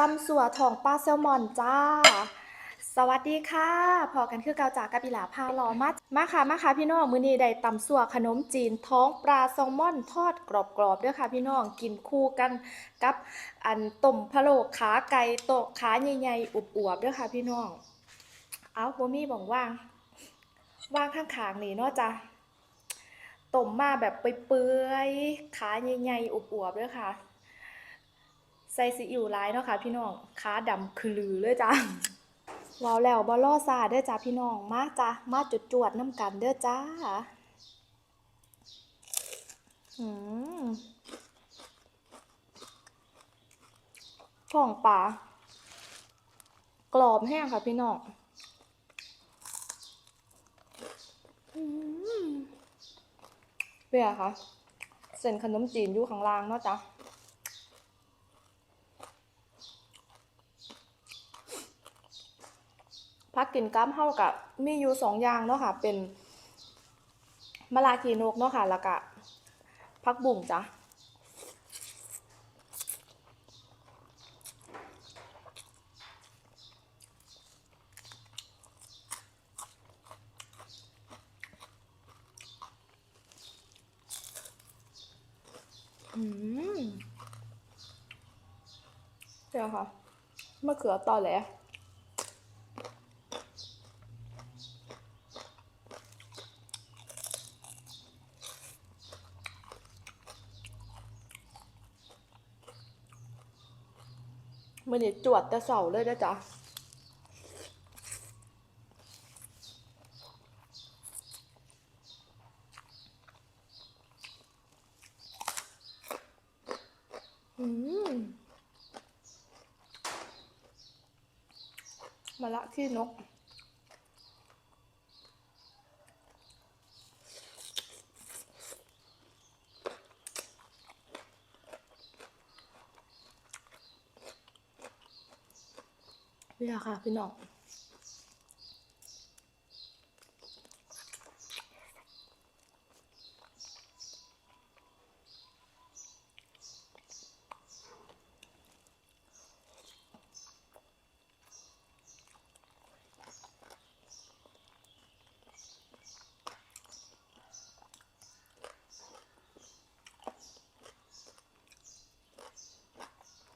ตำสัวทองปลาแซลมอนจ้า สวัสดีค่ะพอกันคือเกาจากกับอีหลาพาลอมามาค่ะมาค่ะพี่น้องมื้อนี้ได้ตำสัวขนมจีนท้องปลาแซลมอนทอดกรอบๆเด้อค่ะพี่น้องกินคู่กันกับอันต้มพะโล้ขาไก่โตะขาใหญ่ๆอวบๆเด้อค่ะพี่น้อง เอาบ่มีบ่งว่างว่างข้างๆนี่เนาะจ้ะต้มมาแบบเปื่อยๆขาใหญ่ๆอวบๆเด้อค่ะ ใส่ซีอิ๊วหลายเนาะค่ะพี่น้องขาดำคือลือเลยจ้ะว้าวแล้วบ่ล่อซาเด้อจ้าพี่น้องมาจ้ะมาจุดจวดน้ำกันเด้อจ้าอืมท้องปลากรอบแห้งค่ะพี่น้องอืมเปียค่ะ เส้นขนมจีนอยู่ข้างล่างเนาะจ้ะ พักกินก้ามเฮากับมีอยู่สองอย่างเนาะค่ะ เป็นมะลาขีนกเนาะค่ะ แล้วก็พักบุ่งจ้ะอืมเดี๋ยวค่ะมะเขือตอแหล มื่อนี้จวดแต่เสาเลยนะจ๊ะมมาละขี้นก นี่แหละค่ะพี่น้อง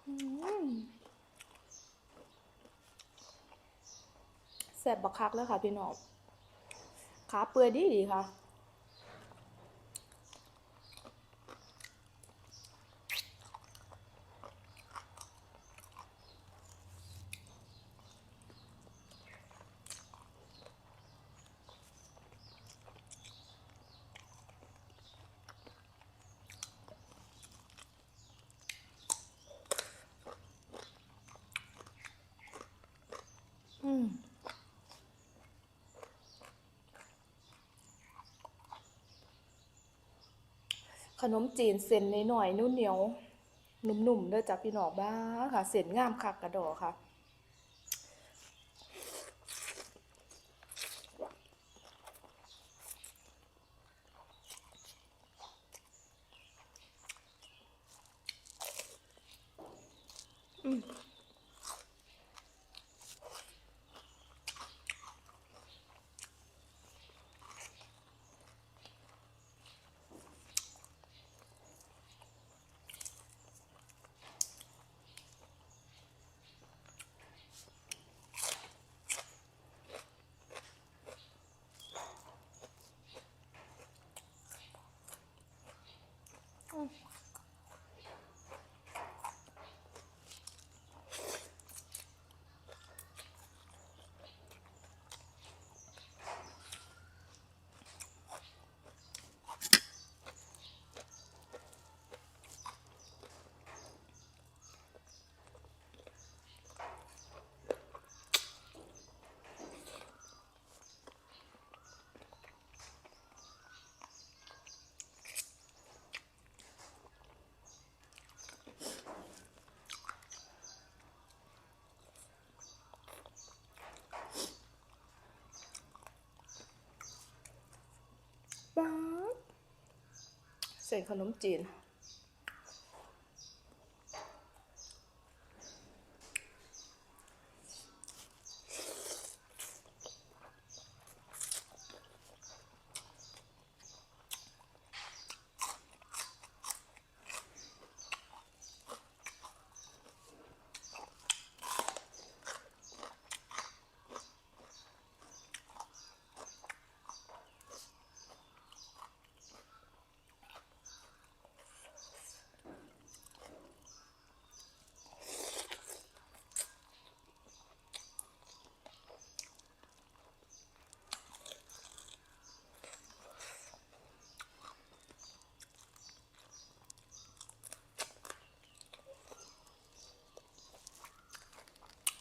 อืม แส บบักคักเลยค่ะพี่น้องขาเปื่อยดีดีค่ะ อืม ขนมจีนเส้นหน่อยนุ่นเหนียวหนุ่มๆเด้อจ้ะพี่น้องบ้าค่ะเส้นงามคักกระดอค่ะอืม ป๊าด เส้นขนมจีน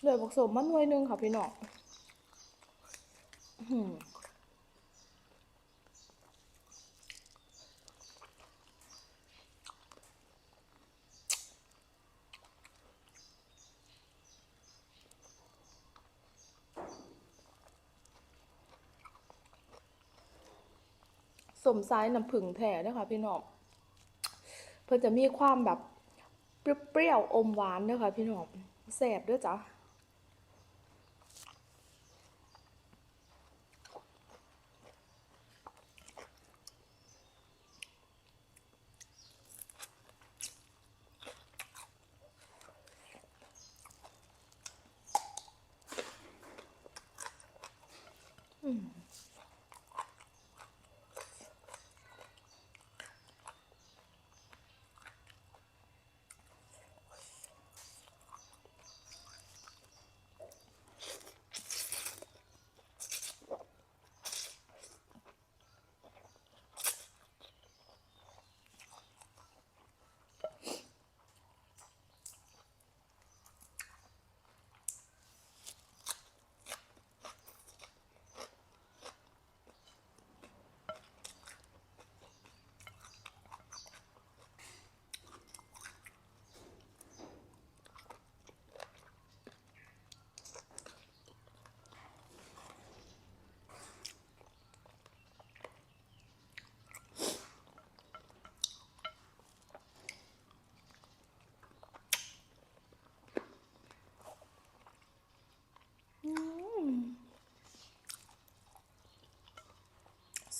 ลือผสมมาหน่วยนึงค่ะพี่น้องอื้อหือสมไซส์น้ำผึ้งแท้เด้อค่ะพี่น้อง เพิ่นจะมีความแบบเปรี้ยวอมหวานเด้อค่ะพี่น้องแซ่บด้วยจ้ะ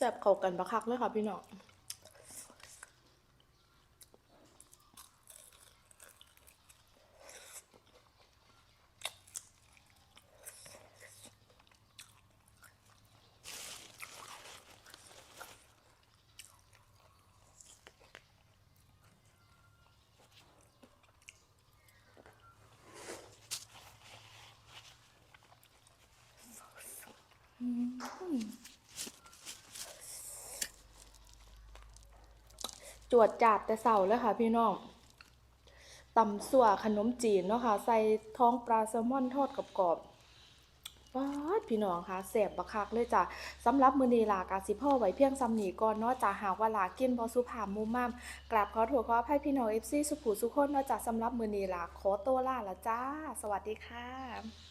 แซ่บเข้ากันบักคักเลยค่ะพี่น้อง จวดจาดแต่เสาเลยค่ะ พี่น้องตำสั่วขนมจีนเนาะค่ะ ใส่ท้องปลาแซลมอนทอดกรอบว้าพี่น้องค่ะแสบบักคักเลยจ้ะสำหรับมือนีลากาสิพ่อไว้เพียงซ้ำนีก่อนเนาะจ้ะหากว่าลากินบ่สุภาพมุมมามกราบขอโทษขออภัยพี่น้อง FC สุขุสุขคนเนาะจ้ะสำหรับมือนีลาขอตัวลาละจ้า สวัสดีค่ะ